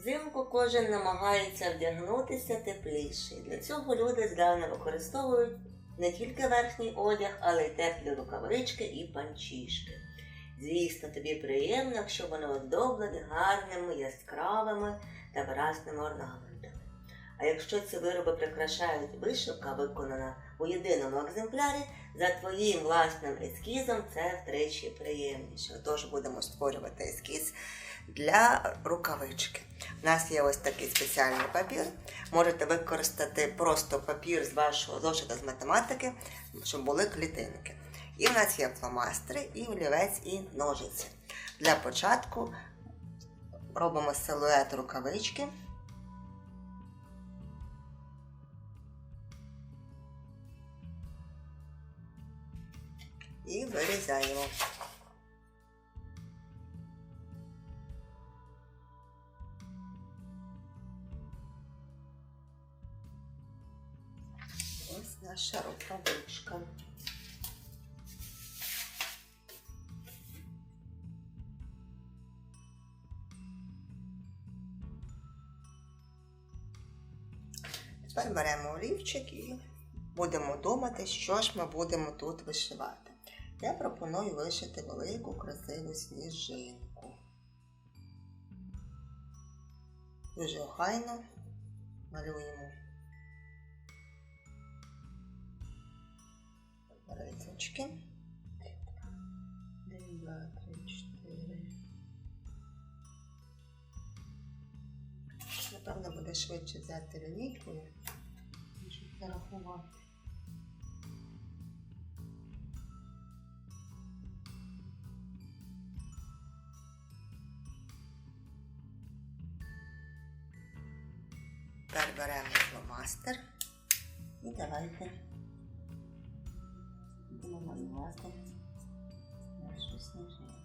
Взимку кожен намагається вдягнутися тепліше. Для цього люди здавна використовують не тільки верхній одяг, але й теплі рукавички і панчішки. Звісно, тобі приємно, якщо вони оздоблені гарними, яскравими та виразними орнаментами. А якщо ці вироби прикрашають вишивка, виконана у єдиному екземплярі, за твоїм власним ескізом це втричі приємніше. Отож будемо створювати ескіз для рукавички. У нас є ось такий спеціальний папір. Можете використати просто папір з вашого зошита з математики, щоб були клітинки. І в нас є фломастери, і олівець, і ножиці. Для початку робимо силует рукавички. І вирізаємо. Наша рукавичка. Тепер беремо олівчик і будемо думати, що ж ми будемо тут вишивати. Я пропоную вишити велику красиву сніжинку. Дуже охайно малюємо рисочки. Один, два, три, чотири. Напевно, буде швидше взяти лінійкою, ніж зарахувати. Тепер беремо фломастер і давайте будемо малювати нашу сніжиночку.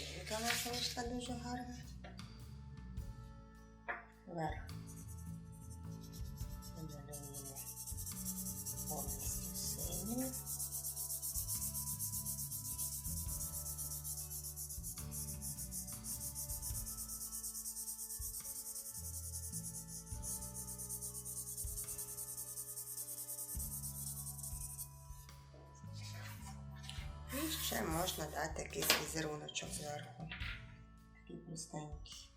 У нас вийшла дуже гарна. Вверх. Намалюємо повністю синю. Ще можна дати якийсь візеруночок зверху. Такий простенький.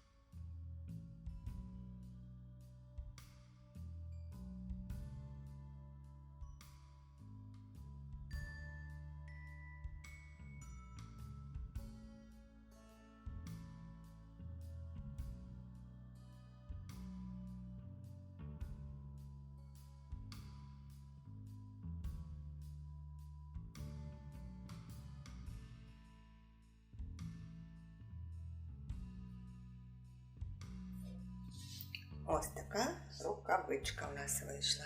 Ось така рукавичка у нас вийшла.